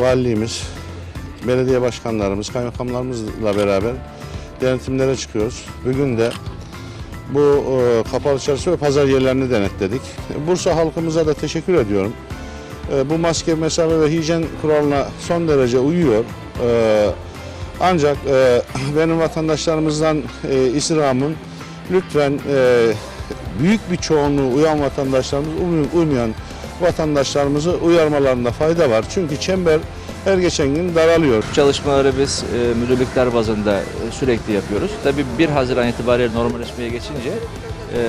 valiliğimiz, belediye başkanlarımız, kaymakamlarımızla beraber denetimlere çıkıyoruz. Bugün de bu e, kapalı çarşı ve pazar yerlerini denetledik. Bursa halkımıza da teşekkür ediyorum. E, bu maske, mesafe ve hijyen kuralına son derece uyuyor. E, ancak e, benim vatandaşlarımızdan e, istirhamım lütfen e, büyük bir çoğunluğu uyan vatandaşlarımız, uymayan vatandaşlarımızı uyarmalarında fayda var. Çünkü çember her geçen gün daralıyor. Çalışmaları biz e, müdürlükler bazında e, sürekli yapıyoruz. Tabii 1 Haziran itibariyle normalleşmeye geçince e,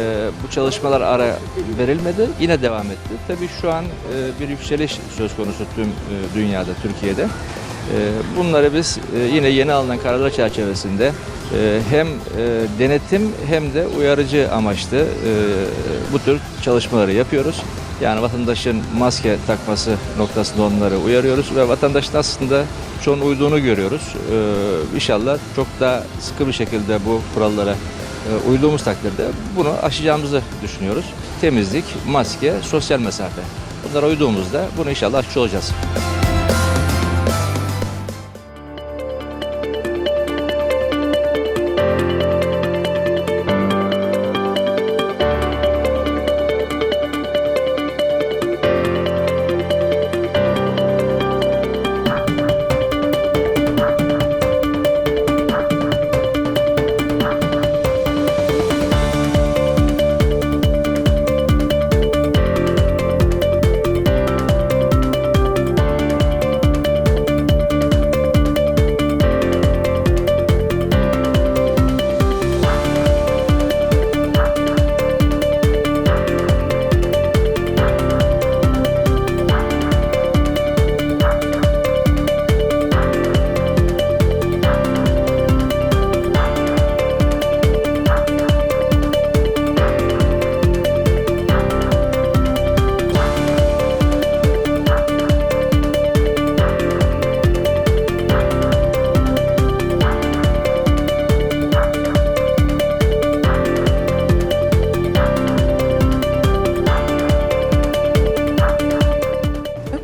bu çalışmalar ara verilmedi, yine devam etti. Tabii şu an e, bir yükseliş söz konusu tüm e, dünyada, Türkiye'de. E, bunları biz e, yine yeni alınan kararlar çerçevesinde hem e, denetim hem de uyarıcı amaçlı e, bu tür çalışmaları yapıyoruz. Yani vatandaşın maske takması noktasında onları uyarıyoruz ve vatandaşın aslında çoğun uyduğunu görüyoruz. Ee, inşallah çok daha sıkı bir şekilde bu kurallara e, uyduğumuz takdirde bunu aşacağımızı düşünüyoruz. Temizlik, maske, sosyal mesafe. Bunlara uyduğumuzda bunu inşallah aşmış olacağız.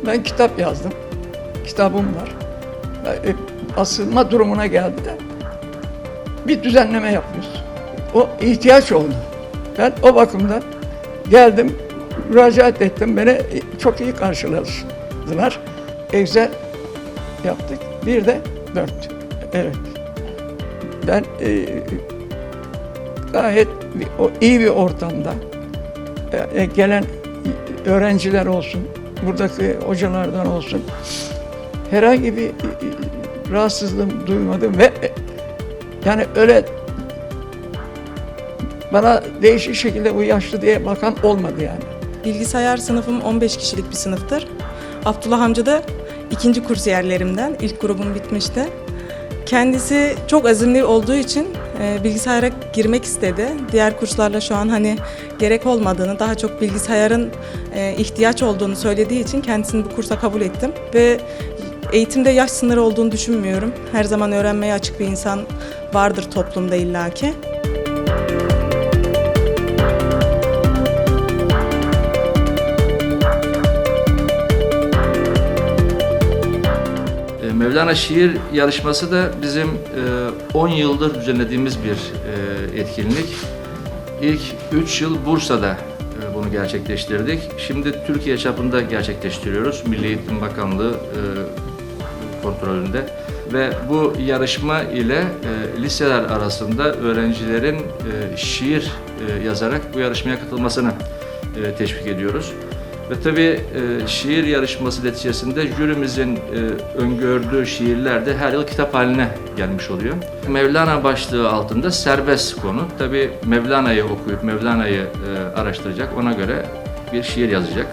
Ben kitap yazdım. Kitabım var. E, Asılma durumuna geldi de bir düzenleme yapıyoruz. O ihtiyaç oldu. Ben o bakımdan geldim, müracaat ettim. Beni çok iyi karşıladılar. Excel yaptık. Bir de dört. Evet. Ben e, gayet o iyi bir ortamda e, gelen öğrenciler olsun, buradaki hocalardan olsun herhangi bir rahatsızlığım duymadım ve yani öyle bana değişik şekilde bu yaşlı diye bakan olmadı yani. Bilgisayar sınıfım 15 kişilik bir sınıftır. Abdullah amca da ikinci kursiyerlerimden. İlk grubum bitmişti. Kendisi çok azimli olduğu için e, bilgisayara girmek istedi. Diğer kurslarla şu an hani gerek olmadığını, daha çok bilgisayarın e, ihtiyaç olduğunu söylediği için kendisini bu kursa kabul ettim. Ve eğitimde yaş sınırı olduğunu düşünmüyorum. Her zaman öğrenmeye açık bir insan vardır toplumda illaki. Mevlana Şiir Yarışması da bizim e, 10 yıldır düzenlediğimiz bir e, etkinlik. İlk 3 yıl Bursa'da e, bunu gerçekleştirdik. Şimdi Türkiye çapında gerçekleştiriyoruz. Milli Eğitim Bakanlığı e, kontrolünde. Ve bu yarışma ile e, liseler arasında öğrencilerin e, şiir e, yazarak bu yarışmaya katılmasını e, teşvik ediyoruz. Ve tabii e, şiir yarışması neticesinde jürimizin e, öngördüğü şiirler de her yıl kitap haline gelmiş oluyor. Mevlana başlığı altında serbest konu. Tabii Mevlana'yı okuyup Mevlana'yı e, araştıracak, ona göre bir şiir yazacak.